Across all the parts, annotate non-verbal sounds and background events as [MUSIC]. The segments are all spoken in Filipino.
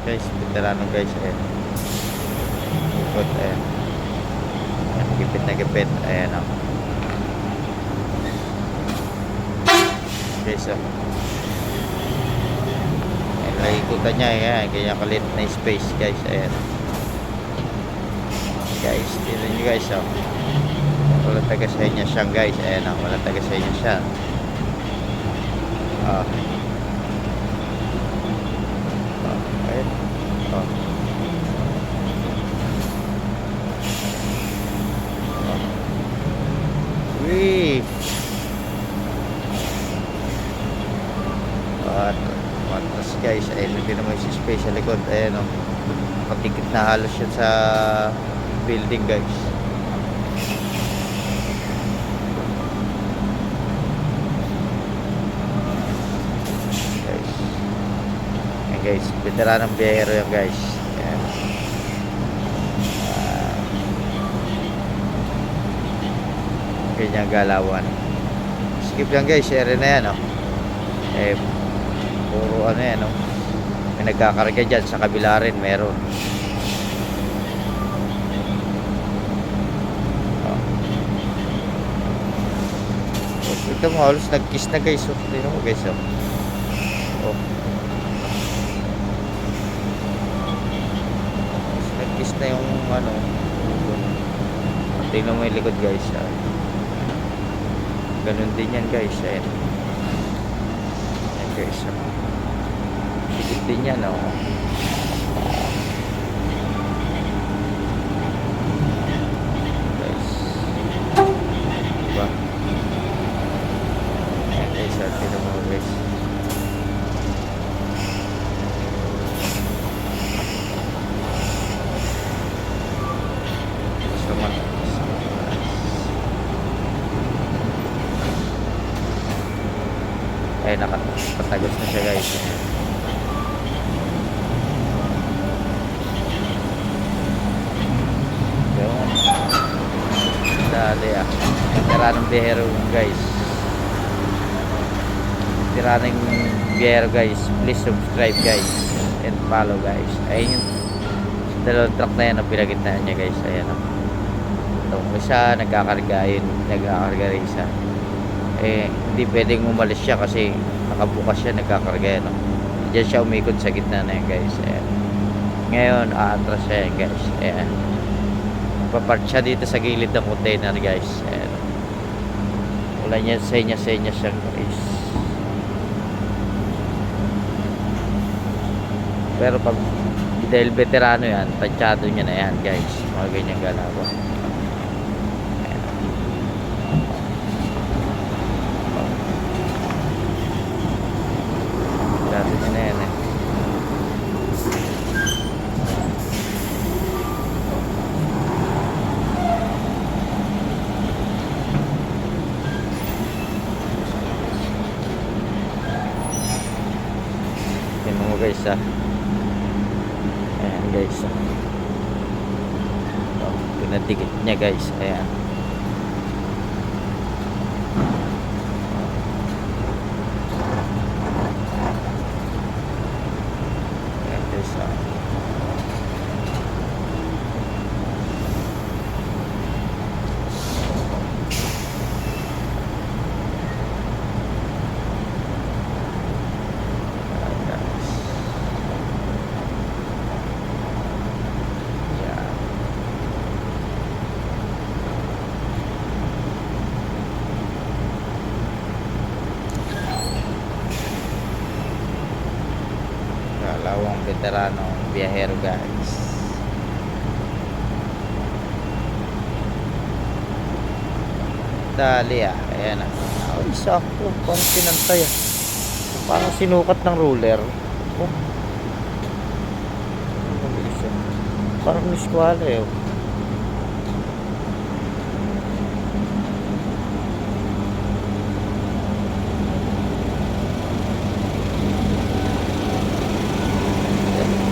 Guys, veterano guys. Ayan. Ikot, ayan. Ayan, Gipit na gipit. Ayan o. Guys, oh. Ayan, nakikutan niya. Ayan, ganyan kalit na space guys. Ayan. Guys, tignan nyo guys oh. Walang taga sa inyo siyang guys. Ayan o, walang taga sa inyo siya. Ah. Ah, ayan. Oh. Oh. At matas guys, ayun hindi naman si space sa likod. Ayan o. Patikit na halos yun sa building guys. guys. Ayan guys, veteranong biyahero yan guys. Ayan. Ah. Ganyan galawan. Skip lang guys, area na yan oh. Eh, puro ano yan oh. May nagkakarga dyan, sa kabila rin meron. Oh. Oh, Ito mo, halos nag-kiss na guys. Oh. Tingnan mo guys oh. Oh. Nag-kiss na yung ano. Tingnan mo yung likod guys. Ah. Ganun din yan guys. Ayan. Ayan guys. Ah. Din yan oh. Guys. Diba? Ayan guys. Ah. Tingnan mo guys. Ay, nakapatagos na siya guys. Yun. Dali ah. Tiranong biyahero guys. Tiranong biyahero guys. Please subscribe guys. And follow guys. Ayun yung dalawang truck na yan ang pinagitnaan niya guys. Ayan oh. Itong isa nagkakarga yun. Nagkakarga rin isa. Eh, hindi pwedeng umalis siya kasi nakabukas siya nagkakarga yan. Oh. Diyan siya umikot sa gitna na yan guys. Ayan. Ngayon, aatras siya yan guys. Ayan. Papart siya dito sa gilid ng container guys. Ayan. Wala niya senya-senya siya guys. Pero pag dahil veterano yan, tansyado niya na yan guys. Mga ganyang galawan. Ayan. Dati niya na yan eh. Tingnan mo guys ah. Ayan guys. Oh, pinadikit niya guys. Ayan guys ah. Ayan, guys. Ayan. Kalawang veterano biyahero guys. Dali ah. Ayan ah. Ay, sakto. Parang pinantay ah. Parang sinukat ng ruler. Oh. Ah. Parang niskwala eh. oh.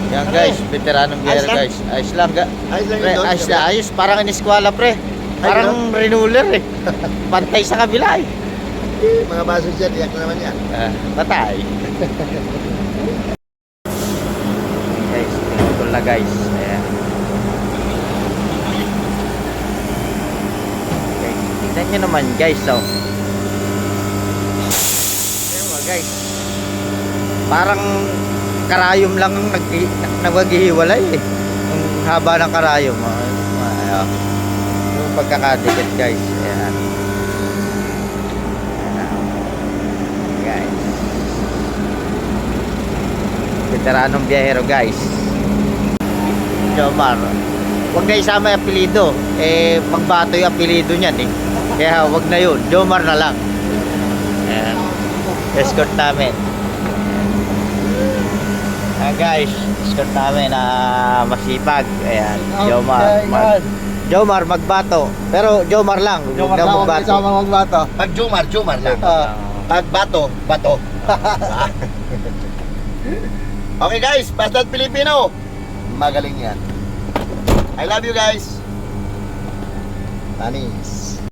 Yan guys, veteranong biyahero Ayos lang? guys. Ayos lang. Ga Ayos lang pre, doon, ayos na, ayos. Parang iniskwala pre. Parang renuller eh. [LAUGHS] Pantay sa kabila eh. Eh, mga baso dyan, iyak na naman yan. Ah, patay. [LAUGHS] guys, na guys. Ayan. Okay. Tignan nyo naman guys, oh. Ayan mo guys. Parang karayom lang ang nag naghihiwalay eh. Yung haba ng karayom. Oh. Ayan. Yung pagkakadikit guys. Ayan. Ayan. Guys. Veteranong biyahero guys. Jomar. Huwag na isama yung apelido. Eh, magbato yung apelido niyan eh. Kaya huwag na yun. Jomar na lang. Ayan. Escort namin. Ah guys, escort namin na masipag. Ayan, Jomar. Mag, Jomar magbato. Pero Jomar lang, huwag na magbato. magbato. Pag Jumar, Jumar lang. Ah. Pag bato, bato. [LAUGHS] okay guys, Bastard Filipino. Magaling yan. I love you guys. Anis.